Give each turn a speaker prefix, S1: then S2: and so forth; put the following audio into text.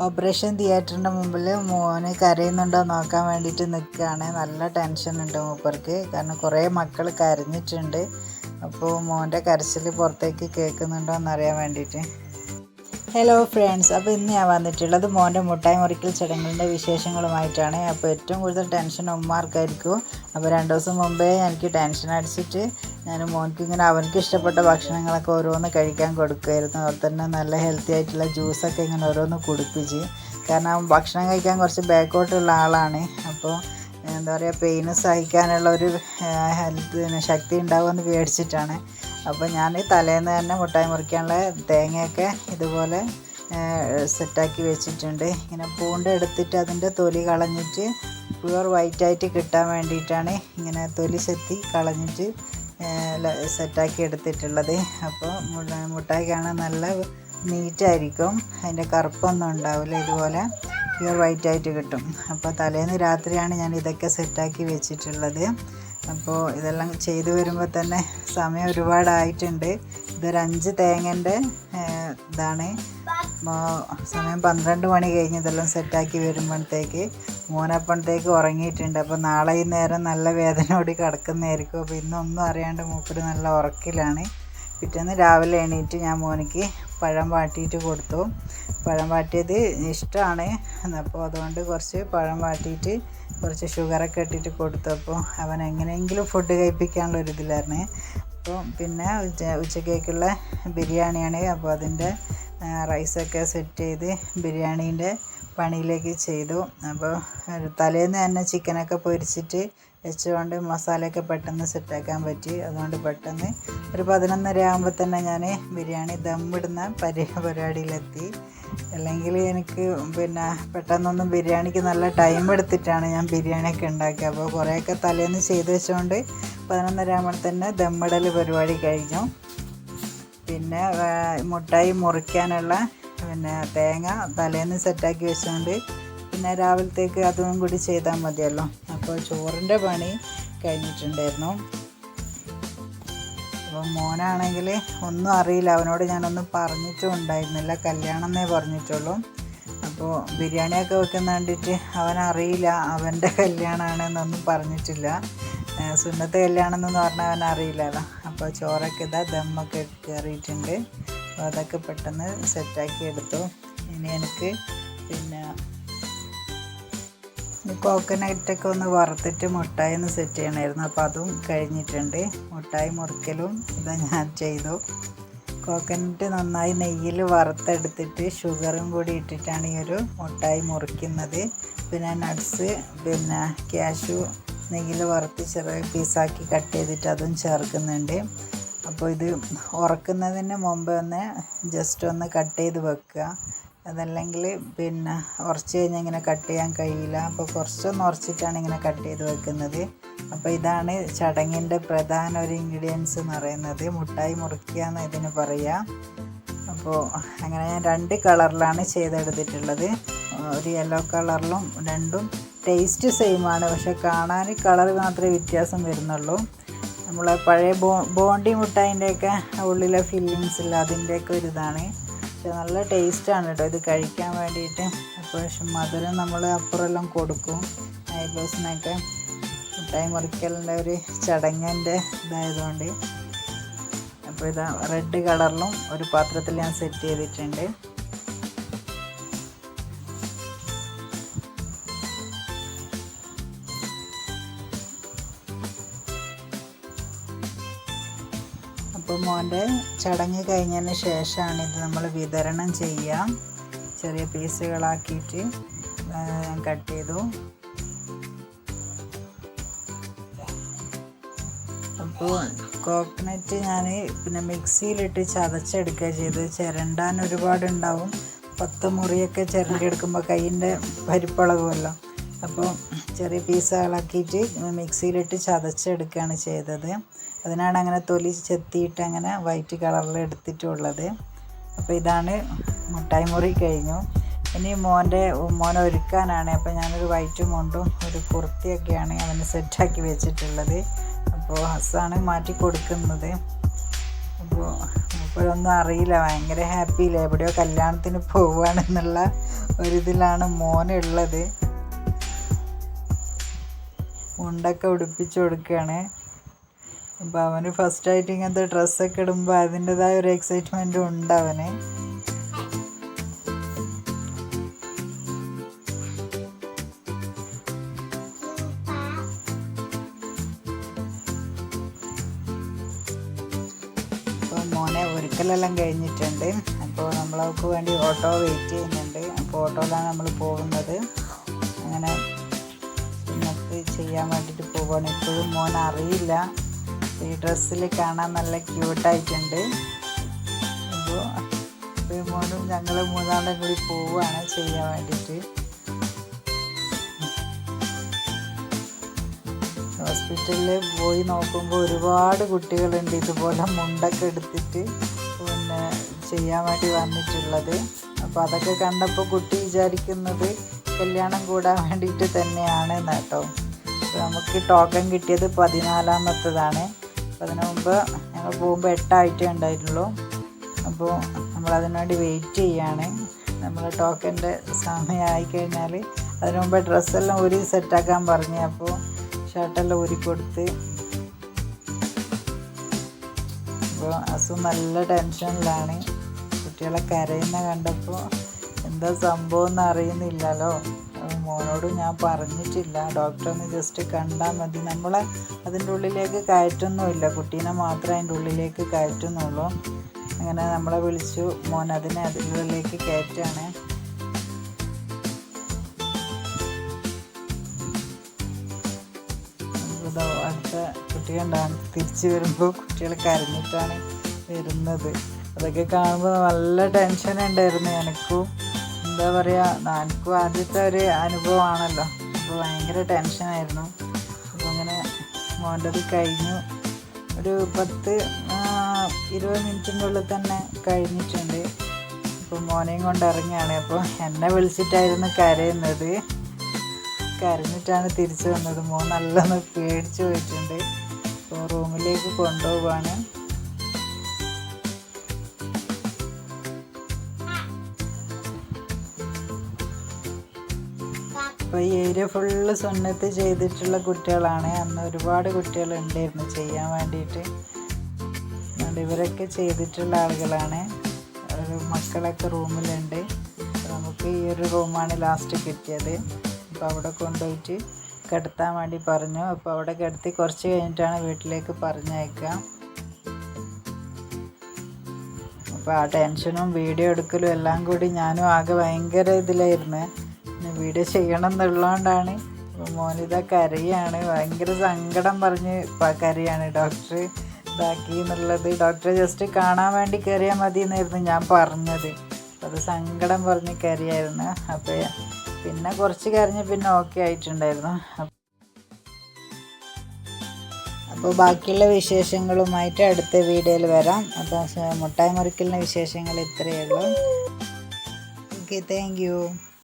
S1: Operation തിയേറ്ററിന്റെ മുമ്പിൽ മോന് കരയുന്നുണ്ടോ നോക്കാൻ വേണ്ടിയിട്ട് നിൽക്കുകയാണ് നല്ല ടെൻഷൻ ഉണ്ട് മൂപ്പർക്ക്. കാരണം കുറേ മക്കൾ കരഞ്ഞിട്ടുണ്ട്. അപ്പോൾ മോന്റെ കരച്ചിൽ പുറത്തേക്ക് കേൾക്കുന്നുണ്ടോ എന്നറിയാൻ വേണ്ടിയിട്ട് ഹലോ ഫ്രണ്ട്സ് അപ്പോൾ ഇന്ന് ഞാൻ വന്നിട്ടുള്ളത് മോന്റെ മുട്ടായി മുറിക്കൽ ചടങ്ങുകളുടെ വിശേഷങ്ങളുമായിട്ടാണ്. അപ്പോൾ ഏറ്റവും കൂടുതൽ ടെൻഷൻ ഉമ്മാർക്കായിരിക്കും അപ്പോൾ രണ്ട് ദിവസം മുമ്പേ എനിക്ക് ടെൻഷൻ അടിച്ചിട്ട് ഞാൻ മോൻക്ക് ഇങ്ങനെ അവനക്ക് ഇഷ്ടപ്പെട്ട ഭക്ഷണങ്ങളൊക്കെ ഓരോന്ന് കഴിക്കാൻ കൊടുക്കുമായിരുന്നു അതുപോലെ തന്നെ നല്ല ഹെൽത്തി ആയിട്ടുള്ള ജ്യൂസൊക്കെ ഇങ്ങനെ ഓരോന്ന് കുടിപ്പിച്ച്. കാരണം ഭക്ഷണം കഴിക്കാൻ കുറച്ച് ബാക്കോട്ടുള്ള ആളാണ്. അപ്പോൾ എന്താ പറയുക പെയിന് സഹിക്കാനുള്ള ഒരു ഹെൽത്ത് ശക്തി ഉണ്ടാവുമെന്ന് പേടിച്ചിട്ടാണ് അപ്പോൾ ഞാൻ തലേന്ന് തന്നെ മുട്ടായി മുറിക്കാനുള്ള തേങ്ങയൊക്കെ ഇതുപോലെ സെറ്റാക്കി വെച്ചിട്ടുണ്ട്. ഇങ്ങനെ പൂണ്ട് എടുത്തിട്ട് അതിന്റെ തൊലി കളഞ്ഞിട്ട് പ്യുവർ വൈറ്റായിട്ട് കിട്ടാൻ വേണ്ടിയിട്ടാണ് ഇങ്ങനെ തൊലി സെത്തി കളഞ്ഞിട്ട് സെറ്റാക്കി എടുത്തിട്ടുള്ളത്. അപ്പോൾ മുട്ടായി നല്ല നീറ്റായിരിക്കും. അതിന്റെ കറുപ്പൊന്നും ഉണ്ടാവില്ല ഇതുപോലെ പ്യുവർ വൈറ്റായിട്ട് കിട്ടും. അപ്പോൾ തലേന്ന് രാത്രിയാണ് ഞാൻ ഇതൊക്കെ സെറ്റാക്കി വെച്ചിട്ടുള്ളത്. അപ്പോൾ ഇതെല്ലാം ചെയ്തു വരുമ്പോൾ തന്നെ സമയം ഒരുപാടായിട്ടുണ്ട്. ഇതൊരു അഞ്ച് തേങ്ങന്റെ ഇതാണ്. സമയം പന്ത്രണ്ട് മണി കഴിഞ്ഞ് ഇതെല്ലാം സെറ്റാക്കി വരുമ്പോഴത്തേക്ക് മൂന്നപ്പോഴത്തേക്ക് ഉറങ്ങിയിട്ടുണ്ട്. അപ്പോൾ നാളെ ഈ നേരം നല്ല വേദനയോട് കിടക്കുന്നതായിരിക്കും. അപ്പോൾ ഇന്നൊന്നും അറിയാണ്ട് മൂപ്പര് നല്ല ഉറക്കിലാണ്. പിറ്റേന്ന് രാവിലെ എണീറ്റ് ഞാൻ മോനിക്ക് പഴം വാട്ടിയിട്ട് കൊടുത്തു. പഴം വാട്ടിയത് ഇഷ്ടമാണ് അപ്പോൾ അതുകൊണ്ട് കുറച്ച് പഴം വാട്ടിയിട്ട് കുറച്ച് ഷുഗറൊക്കെ ഇട്ടിട്ട് കൊടുത്തപ്പോൾ അവൻ എങ്ങനെയെങ്കിലും ഫുഡ് കഴിപ്പിക്കാനുള്ള ഒരു ഇതിലായിരുന്നു. അപ്പോൾ പിന്നെ ഉച്ച ഉച്ചക്കേക്കുള്ള ബിരിയാണിയാണ്. അപ്പോൾ അതിന്റെ റൈസൊക്കെ സെറ്റ് ചെയ്ത് ബിരിയാണീന്റെ പണിയിലേക്ക് ചെയ്തു. അപ്പോൾ തലേന്ന് തന്നെ ചിക്കനൊക്കെ പൊരിച്ചിട്ട് വെച്ചുകൊണ്ട് മസാലയൊക്കെ പെട്ടെന്ന് സെറ്റാക്കാൻ പറ്റി. അതുകൊണ്ട് പെട്ടെന്ന് ഒരു പതിനൊന്നര ആകുമ്പോൾ തന്നെ ഞാൻ ബിരിയാണി ദമ്മിടുന്ന പരി പരിപാടിയിലെത്തി. അല്ലെങ്കിൽ എനിക്ക് പിന്നെ പെട്ടെന്നൊന്നും ബിരിയാണിക്ക് നല്ല ടൈം എടുത്തിട്ടാണ് ഞാൻ ബിരിയാണിയൊക്കെ ഉണ്ടാക്കുക അപ്പോൾ കുറേയൊക്കെ തലേന്ന് ചെയ്ത് വെച്ചുകൊണ്ട് പതിനൊന്നര ആകുമ്പോൾ തന്നെ ദമ്മിടൽ പരിപാടി കഴിഞ്ഞു. പിന്നെ മുട്ടായി മുറിക്കാനുള്ള പിന്നെ തേങ്ങ തലേന്ന് സെറ്റാക്കി വെച്ചുകൊണ്ട് പിന്നെ രാവിലത്തേക്ക് അതും കൂടി ചെയ്താൽ മതിയല്ലോ. അപ്പോൾ ചോറിന്റെ പണി കഴിഞ്ഞിട്ടുണ്ടായിരുന്നു. അപ്പോൾ മോനാണെങ്കിൽ ഒന്നും അറിയില്ല. അവനോട് ഞാനൊന്നും പറഞ്ഞിട്ടും ഉണ്ടായിരുന്നില്ല കല്യാണം എന്നേ പറഞ്ഞിട്ടുള്ളൂ. അപ്പോൾ ബിരിയാണിയൊക്കെ വെക്കുന്ന കണ്ടിട്ട് അവനറിയില്ല. അവന്റെ കല്യാണമാണെന്നൊന്നും പറഞ്ഞിട്ടില്ല. സുന്നത്തെ കല്യാണം എന്ന് പറഞ്ഞാൽ അവൻ അറിയില്ലല്ലോ അപ്പോൾ ചോറൊക്കെ ഇതാ ദമ്മൊക്കെ കയറിയിട്ടുണ്ട്. അപ്പോൾ അതൊക്കെ പെട്ടെന്ന് സെറ്റാക്കി എടുത്തു. ഇനി എനിക്ക് പിന്നെ കോക്കനട്ടൊക്കെ ഒന്ന് വറുത്തിട്ട് മുട്ടായി ഒന്ന് സെറ്റ് ചെയ്യണമായിരുന്നു. അപ്പോൾ അതും കഴിഞ്ഞിട്ടുണ്ട്. മുട്ടായി മുറിക്കലും ഇതാ ഞാൻ ചെയ്തു. കോക്കനട്ട് നന്നായി നെയ്യിൽ വറുത്തെടുത്തിട്ട് ഷുഗറും കൂടി ഇട്ടിട്ടാണ് ഈ ഒരു മുട്ടായി മുറിക്കുന്നത്. പിന്നെ നട്ട്സ് പിന്നെ ക്യാഷു നെയ്യിൽ വറുത്ത് ചെറിയ പീസാക്കി കട്ട് ചെയ്തിട്ട് അതും ചേർക്കുന്നുണ്ട്. അപ്പോൾ ഇത് ഉറക്കുന്നതിന് മുമ്പ് ഒന്ന് ജസ്റ്റ് ഒന്ന് കട്ട് ചെയ്ത് വെക്കുക. അതല്ലെങ്കിൽ പിന്നെ ഉറച്ച് കഴിഞ്ഞാൽ ഇങ്ങനെ കട്ട് ചെയ്യാൻ കഴിയില്ല. അപ്പോൾ കുറച്ചൊന്ന് ഉറച്ചിട്ടാണ് ഇങ്ങനെ കട്ട് ചെയ്ത് വെക്കുന്നത്. അപ്പോൾ ഇതാണ് ചടങ്ങിന്റെ പ്രധാന ഒരു ഇൻഗ്രീഡിയൻസ് എന്ന് പറയുന്നത്. മുട്ടായി മുറിക്കുക എന്ന് ഇതിന് പറയാം. അപ്പോൾ അങ്ങനെ ഞാൻ രണ്ട് കളറിലാണ് ചെയ്തെടുത്തിട്ടുള്ളത്. ഒരു യെല്ലോ കളറിലും രണ്ടും ടേസ്റ്റ് സെയിമാണ് പക്ഷെ കാണാൻ കളർ മാത്രമേ വ്യത്യാസം വരുന്നുള്ളൂ. നമ്മൾ പഴയ ബോ ബോണ്ടി മുട്ടായിന്റെയൊക്കെ ഉള്ളിലെ ഫില്ലിങ്സ് ഇല്ല അതിന്റെയൊക്കെ ഒരു ഇതാണ്. പക്ഷെ നല്ല ടേസ്റ്റാണ് കേട്ടോ ഇത് കഴിക്കാൻ വേണ്ടിയിട്ട്. അപ്പോൾ മധുരം നമ്മൾ അപ്പുറമെല്ലാം കൊടുക്കും. നൈബേഴ്സിനൊക്കെ മുട്ടായി മുറിക്കലിന്റെ ഒരു ചടങ്ങിന്റെ ഇതായതുകൊണ്ട്. അപ്പോൾ ഇതാ റെഡ് കളറിലും ഒരു പാത്രത്തിൽ ഞാൻ സെറ്റ് ചെയ്തിട്ടുണ്ട്. അപ്പോൾ മോന്റെ ചടങ്ങ് കഴിഞ്ഞതിന് ശേഷമാണ് ഇത് നമ്മൾ വിതരണം ചെയ്യാം. ചെറിയ പീസുകളാക്കിയിട്ട് കട്ട് ചെയ്തു. അപ്പോൾ കോക്കനറ്റ് ഞാൻ പിന്നെ മിക്സിയിലിട്ട് ചതച്ചെടുക്കുക ചെയ്ത്. ചിരണ്ടാൻ ഒരുപാടുണ്ടാവും. പത്ത് മുറിയൊക്കെ ചിരണ്ടിയെടുക്കുമ്പോൾ കയ്യിന്റെ പരിപ്പളകുമല്ലോ അപ്പോൾ ചെറിയ പീസുകളാക്കിയിട്ട് മിക്സിയിലിട്ട് ചതച്ചെടുക്കുകയാണ് ചെയ്തത്. അതിനാണ് അങ്ങനെ തൊലി ചെത്തിയിട്ട് അങ്ങനെ വൈറ്റ് കളറിൽ എടുത്തിട്ടുള്ളത്. അപ്പോൾ ഇതാണ് മുട്ടായി മുറി കഴിഞ്ഞു. ഇനി മോന്റെ മോനെ ഒരുക്കാനാണ്. അപ്പോൾ ഞാനൊരു വൈറ്റ് മുണ്ടും ഒരു കുർത്തിയൊക്കെയാണ് അവന് സെറ്റാക്കി വെച്ചിട്ടുള്ളത്. അപ്പോൾ ഹസ്സാണ് മാറ്റി കൊടുക്കുന്നത്. അപ്പോൾ ഇപ്പോഴൊന്നും അറിയില്ല. ഭയങ്കര ഹാപ്പിയില്ല? എവിടെയോ കല്യാണത്തിന് പോവുകയാണെന്നുള്ള ഒരിതിലാണ് മോനുള്ളത് മുണ്ടൊക്കെ ഉടുപ്പിച്ച് കൊടുക്കുകയാണ്. അപ്പോൾ അവന് ഫസ്റ്റായിട്ട് ഇങ്ങനത്തെ ഡ്രസ്സൊക്കെ ഇടുമ്പോൾ അതിന്റെതായ ഒരു എക്സൈറ്റ്മെന്റും ഉണ്ട് അവന്. അപ്പോൾ മോനെ കഴിഞ്ഞിട്ടുണ്ട്. അപ്പോൾ നമ്മൾക്ക് വേണ്ടി ഓട്ടോ വെയിറ്റ് ചെയ്യുന്നുണ്ട്. അപ്പോൾ ഓട്ടോയിലാണ് നമ്മൾ പോകുന്നത്. അങ്ങനെ നമുക്ക് ചെയ്യാൻ വേണ്ടിയിട്ട് പോവുകയാണ് ഇപ്പോഴും മോൻ അറിയില്ല ഈ ഡ്രസ്സിൽ കാണാൻ നല്ല ക്യൂട്ടായിട്ടുണ്ട്. അപ്പോൾ മോനും ഞങ്ങൾ മൂന്നാളും കൂടി പോവുകയാണ് ചെയ്യാൻ വേണ്ടിയിട്ട്. ഹോസ്പിറ്റലിൽ പോയി നോക്കുമ്പോൾ ഒരുപാട് കുട്ടികളുണ്ട് ഇതുപോലെ മുണ്ടൊക്കെ എടുത്തിട്ട് പിന്നെ ചെയ്യാൻ വേണ്ടി വന്നിട്ടുള്ളത്. അപ്പോൾ അതൊക്കെ കണ്ടപ്പോൾ കുട്ടി വിചാരിക്കുന്നത് കല്യാണം കൂടാൻ വേണ്ടിയിട്ട് തന്നെയാണ് കേട്ടോ നമുക്ക് ടോക്കൺ കിട്ടിയത് പതിനാലാമത്തതാണ്. അപ്പോൾ അതിനു മുമ്പ് ഞങ്ങൾ പോകുമ്പോൾ എട്ടായിട്ടേ ഉണ്ടായിട്ടുള്ളൂ. അപ്പോൾ നമ്മൾ വേണ്ടി വെയിറ്റ് ചെയ്യാണ്. നമ്മൾ ടോക്കന്റെ സമയമായി കഴിഞ്ഞാൽ അതിനു മുമ്പ് ഡ്രസ്സെല്ലാം ഒരു സെറ്റാക്കാൻ പറഞ്ഞു അപ്പോൾ ഷർട്ടെല്ലാം ഊരിക്കൊടുത്ത് അപ്പോൾ അസു നല്ല ടെൻഷനിലാണ് കുട്ടികളെ കരയുന്ന കണ്ടപ്പോൾ എന്താ സംഭവം എന്ന് അറിയുന്നില്ലല്ലോ. മോനോട് ഞാൻ പറഞ്ഞിട്ടില്ല. ഡോക്ടറെന്ന് ജസ്റ്റ് കണ്ടാൽ മതി. നമ്മളെ അതിന്റെ ഉള്ളിലേക്ക് കയറ്റൊന്നുമില്ല. കുട്ടീനെ മാത്രമേ അതിന്റെ ഉള്ളിലേക്ക് കയറ്റുന്നുള്ളൂ. അങ്ങനെ നമ്മളെ വിളിച്ചു. മോൻ അതിനെ അതിന്റെ ഉള്ളിലേക്ക് കയറ്റാണ് അടുത്ത കുട്ടികളുണ്ടാണ് തിരിച്ചു വരുമ്പോൾ കുട്ടികൾ കരഞ്ഞിട്ടാണ് വരുന്നത്. അതൊക്കെ കാണുമ്പോൾ നല്ല ടെൻഷൻ ഉണ്ടായിരുന്നു എനിക്കും. എന്താ പറയുക എനിക്കും ആദ്യത്തെ ഒരു അനുഭവമാണല്ലോ. അപ്പോൾ ഭയങ്കര ടെൻഷനായിരുന്നു അപ്പോൾ അങ്ങനെ മോന്റെത് കഴിഞ്ഞു. ഒരു പത്ത് ഇരുപത് മിനിറ്റിന്റെ ഉള്ളിൽ തന്നെ കഴിഞ്ഞിട്ടുണ്ട്. അപ്പോൾ മോനെയും കൊണ്ട് ഇറങ്ങിയാണ്. അപ്പോൾ എന്നെ വിളിച്ചിട്ടായിരുന്നു കരയുന്നത്. കരഞ്ഞിട്ടാണ് തിരിച്ചു വന്നത്. മോൻ നല്ലൊന്ന് പേടിച്ചു പോയിട്ടുണ്ട്. അപ്പോൾ റൂമിലേക്ക് കൊണ്ടുപോവാണ്. അപ്പോൾ ഈ ഏരിയ ഫുള്ള് സുന്നത്ത് ചെയ്തിട്ടുള്ള കുട്ടികളാണ്. അന്ന് ഒരുപാട് കുട്ടികൾ ഉണ്ടായിരുന്നു ചെയ്യാൻ വേണ്ടിയിട്ട്. അതുകൊണ്ട് ഇവരൊക്കെ ചെയ്തിട്ടുള്ള ആളുകളാണ്. മക്കളൊക്കെ റൂമിലുണ്ട്. നമുക്ക് ഈ ഒരു റൂമാണ് ലാസ്റ്റ് കിട്ടിയത്. അപ്പോൾ അവിടെ കൊണ്ടുപോയിട്ട് കിടത്താൻ വേണ്ടി പറഞ്ഞു. അപ്പോൾ അവിടെ കിടത്തി കുറച്ച് കഴിഞ്ഞിട്ടാണ് വീട്ടിലേക്ക് പറഞ്ഞയക്കുക. അപ്പോൾ ആ ടെൻഷനും വീഡിയോ എടുക്കലും എല്ലാം കൂടി ഞാനും ആകെ ഭയങ്കര ഇതിലായിരുന്നു. വീഡിയോ ചെയ്യണം എന്നുള്ളതുകൊണ്ടാണ് മോനിത കരയാണ്. ഭയങ്കര സങ്കടം പറഞ്ഞ് കരയാണ്. ഡോക്ടർ ഇതാക്കി എന്നുള്ളത്. ഡോക്ടറെ ജസ്റ്റ് കാണാൻ വേണ്ടി കയറിയാൽ മതി എന്നായിരുന്നു ഞാൻ പറഞ്ഞത്. അത് സങ്കടം പറഞ്ഞ് കരയായിരുന്നു. അപ്പോൾ പിന്നെ കുറച്ച് കരഞ്ഞ് പിന്നെ ഓക്കെ ആയിട്ടുണ്ടായിരുന്നു. അപ്പോൾ ബാക്കിയുള്ള വിശേഷങ്ങളുമായിട്ട് അടുത്ത വീഡിയോയിൽ വരാം. അപ്പോൾ മുട്ടായി മുറിക്കലിന്റെ വിശേഷങ്ങൾ ഇത്രയേ ഉള്ളൂ. Okay thank